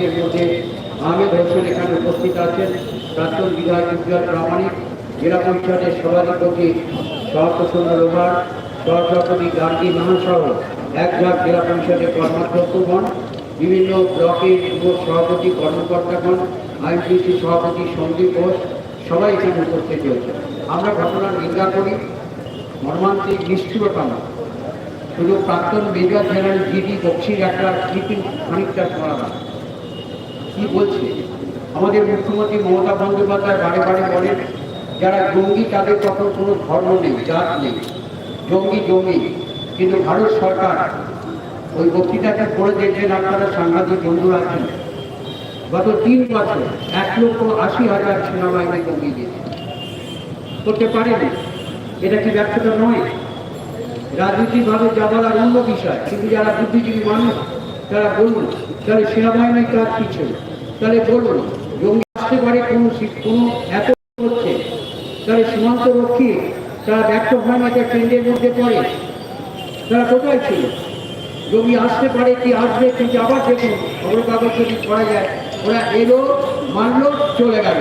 অতিথির মধ্যে আহমেদ হোসেন এখানে উপস্থিত আছেন প্রাক্তন বিধায়ক উজ্জ্বল প্রামাণিক, জেলা পরিষদের সভাধিপতি সহপ্রসন্ন রোহার সহসভাপতি গান্ধী মহাসহ এক ঝাঁক জেলা পরিষদের কর্মাধ্যক্ষগণ বিভিন্ন ব্লকের যুব সভাপতি, কর্মকর্তাগণ আইনপিসি সভাপতি সন্দীপ ঘোষ, সবাই এখানে উপস্থিত হয়েছে আমরা ঘটনার নিন্দা করি, মর্মান্তিক নিষ্ঠুরতা নয়। শুধু প্রাক্তন মেজর জেনারেল জিডি বক্সির একটা ক্লিপিং খানিকটা শোনা না কি বলছে? আমাদের মুখ্যমন্ত্রী মমতা বন্দ্যোপাধ্যায় বারে বারে বলেন, যারা জঙ্গি, তাদের কখন কোনো ধর্ম নেই, জাত নেই, জঙ্গি জঙ্গি। কিন্তু ভারত সরকার ওই বক্তৃতাটা করে দেখছেন আপনারা সাংবাদিক বন্ধুরা আছেন। গত তিন বছর এক লক্ষ আশি হাজার সেনাবাহিনী জঙ্গি দিয়েছে করতে পারেনি। এটা কি ব্যর্থতা নয়? রাজনীতিভাবে যা বলার অন্য বিষয়, কিন্তু যারা বুদ্ধিজীবী মানুষ তারা বলুন তাহলে সেনাবাহিনীর কাজ কি ছিল? তাহলে বলুন জঙ্গি আসতে পারে কোনো কোনো এত হচ্ছে। তাহলে সীমান্ত রক্ষী তারা ব্যর্থ হয় না যে কেন্দ্রের মধ্যে পড়ে? তারা কোথায় ছিল? জমি আসতে পারে কি আসবে কিন্তু আবার দেখুন খবর কাগজ যদি পড়া যায়, ওরা এলো মানলো চলে গেল।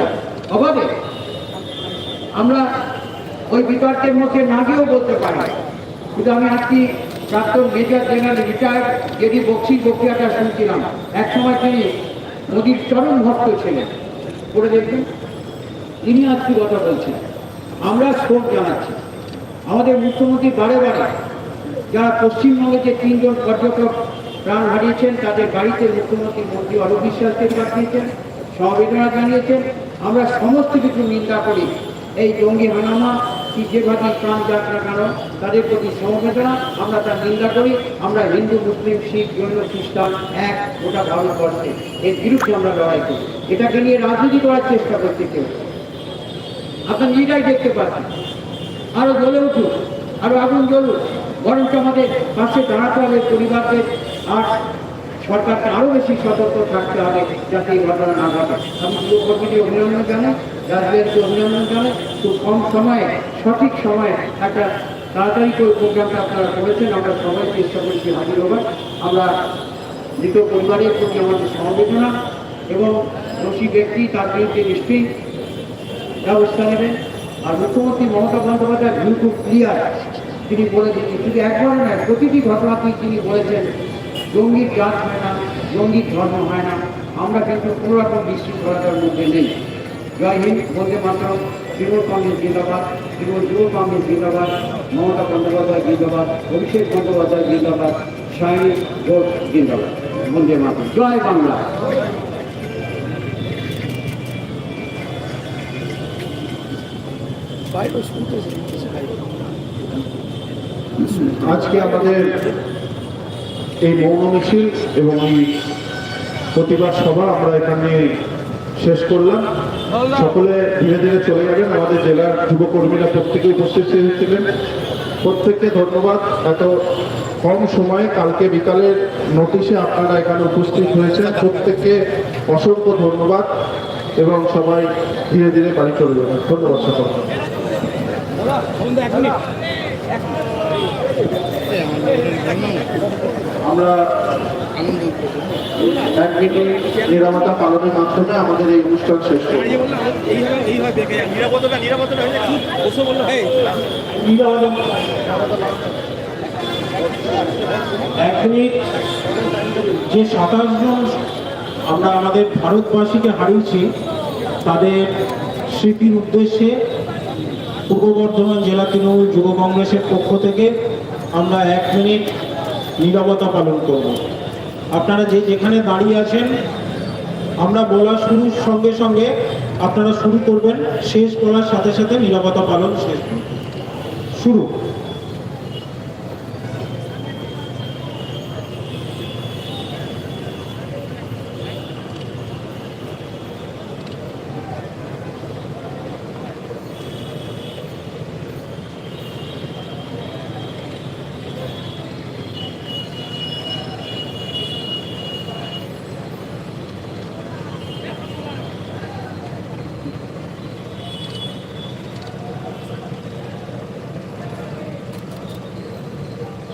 অভাবে। আমরা ওই বিতর্কের মধ্যে না গিয়েও বলতে পারি। কিন্তু আমি আজকে প্রাক্তন মেজর জেনারেল রিটায়ার্ড যদি বক্সির বক্তৃতাটা শুনছিলাম এক সময় তিনি মোদীর চরম ভক্ত ছিলেন। করে দেখবেন তিনি আজকে কথা বলছেন? আমরা শোক জানাচ্ছি। আমাদের মুখ্যমন্ত্রী বারে বারে যারা পশ্চিমবঙ্গে যে তিনজন পর্যটক প্রাণ হারিয়েছেন, তাদের গাড়িতে মুখ্যমন্ত্রী মন্ত্রী অরূপ বিশ্বাসকে পাঠিয়েছেন সমবেদনা জানিয়েছেন। আমরা সমস্ত কিছু নিন্দা করি। এই জঙ্গি হানামা কি যেভাবে প্রাণ যাক না কেন তাদের প্রতি সমবেদনা, আমরা তার নিন্দা করি, আমরা হিন্দু, মুসলিম, শিখ, জৈন, খ্রিস্টান এক, গোটা ভারতবর্ষে। এর বিরুদ্ধে আমরা লড়াই করি। এটাকে নিয়ে রাজনীতি করার চেষ্টা করতে কেউ। আপনার নিজেরাই দেখতে পাচ্ছেন। আরও জ্বলে উঠুক, আরও আগুন জ্বলুক, বরঞ্চ আমাদের পাশে দাঁড়াতে হবে পরিবারদের, আর সরকারকে আরও বেশি সতর্ক থাকতে হবে যাতে এই ঘটনা না ঘটে। আমি যুব অভিনন্দন জানাই। রাজনীতিকে অভিনন্দন খুব কম সময়ে, সঠিক সময়ে একটা তাড়াতাড়ি করে প্রোগ্রামটা আপনারা করেছেন, আমরা সবাই চেষ্টা করছি হাজির হবার। আমরা মৃত পরিবারের প্রতি আমাদের সমবেদনা এবং দোষী ব্যক্তি, তার বিরুদ্ধে নিশ্চয়ই ব্যবস্থা নেবেন। আর মুখ্যমন্ত্রী মমতা বন্দ্যোপাধ্যায় ভিউ খুব ক্লিয়ার তিনি বলে দিচ্ছেন শুধু একবার নয় প্রতিটি ঘটনাতেই তিনি বলেছেন, জঙ্গির জাত হয় না, জঙ্গির ধর্ম হয় না। আমরা কিন্তু কোনো রকম বিশৃঙ্খলতার মধ্যে নেই। জয় হিন্দ বলতে মাত্র তৃণমূল কংগ্রেস জিন্দাবাদ, তৃণমূল যুব কংগ্রেস জিন্দাবাদ, মমতা বন্দ্যোপাধ্যায় জিন্দাবাদ, অভিষেক বন্দ্যোপাধ্যায় জিন্দাবাদ সায়নী ঘোষ জিন্দাবাদ। বন্দে মাতরম, জয় বাংলা। আজকে আমাদের এই মৌন মিছিল এবং এই প্রতিবাদ সভা আমরা এখানে শেষ করলাম। সকলে ধীরে ধীরে চলে যাবেন। আমাদের জেলার যুবকর্মীরা প্রত্যেকে উপস্থিত ছিলেন। প্রত্যেককে ধন্যবাদ। এত কম সময়ে কালকে বিকালের নোটিশে আপনারা এখানে উপস্থিত হয়েছেন। প্রত্যেককে অসংখ্য ধন্যবাদ এবং সবাই ধীরে ধীরে বাড়ি চলে যাবেন। ধন্যবাদ সকলকে। আমরা নিরাপত্তা পালনের মাধ্যমে আমাদের এই অনুষ্ঠান শেষ এক যে সাতাশ জন আমরা আমাদের ভারতবাসীকে হারিয়েছি, তাদের স্মৃতির উদ্দেশ্যে পূর্ব বর্ধমান জেলা তৃণমূল যুব কংগ্রেসের পক্ষ থেকে আমরা এক মিনিট নিরবতা পালন করব। আপনারা যে যেখানে দাঁড়িয়ে আছেন, আমরা বলা শুরুর সঙ্গে সঙ্গে আপনারা শুরু করবেন, শেষ বলার সাথে সাথে নীরবতা পালন শেষ শুরু।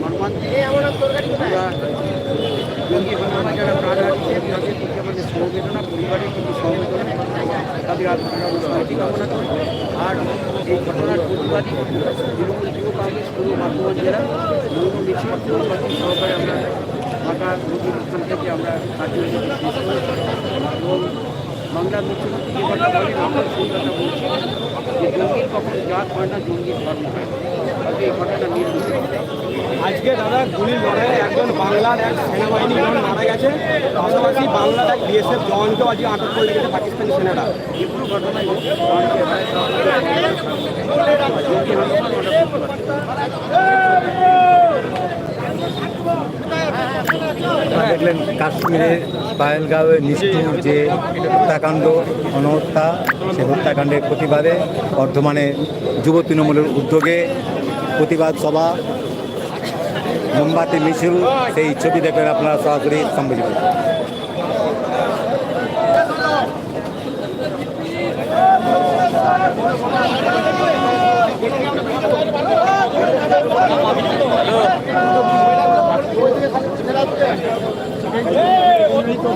মর্মান্তিক আমরা জঙ্গি হামলা যারা প্রাণ হারিয়েছে তাদের প্রতি আমাদের সমবেদনা পরিবারের প্রতি তাদের আত্মার শান্তি কামনা আর এই ঘটনার প্রতিবাদী তৃণমূল যুব কংগ্রেস পূর্ব বর্ধমান জেলা সহকারে আমরা ঢাকা থেকে আমরা বাংলার মুখ্যমন্ত্রী যে কথা বলেন আমরা সেই কথা বলছি। যে জঙ্গির কখনো জাত হয় না জঙ্গির ধর্ম হয়। এই ঘটনা নির্দিষ্ট আজকে দাদা গুলির লড়াইয়ে একজন বাংলার এক সেনাবাহিনী জওয়ান মারা গেছে পাশাপাশি বাংলার এক বিএসএফ জওয়ানকেও আজকে আটক করে রেখেছে পাকিস্তানি সেনারা। যে কোনো ঘটনায় জঙ্গি দেখলেন কাশ্মীরের পায়েলগাঁওয়ের নিষ্ঠুর যে হত্যাকাণ্ড গণহত্যা সে হত্যাকাণ্ডের প্রতিবাদে বর্ধমানে যুব তৃণমূলের উদ্যোগে প্রতিবাদ সভা, মোমবাতি, মিছিল, সেই ছবি দেখবেন আপনারা সরাসরি সম্মিলিত।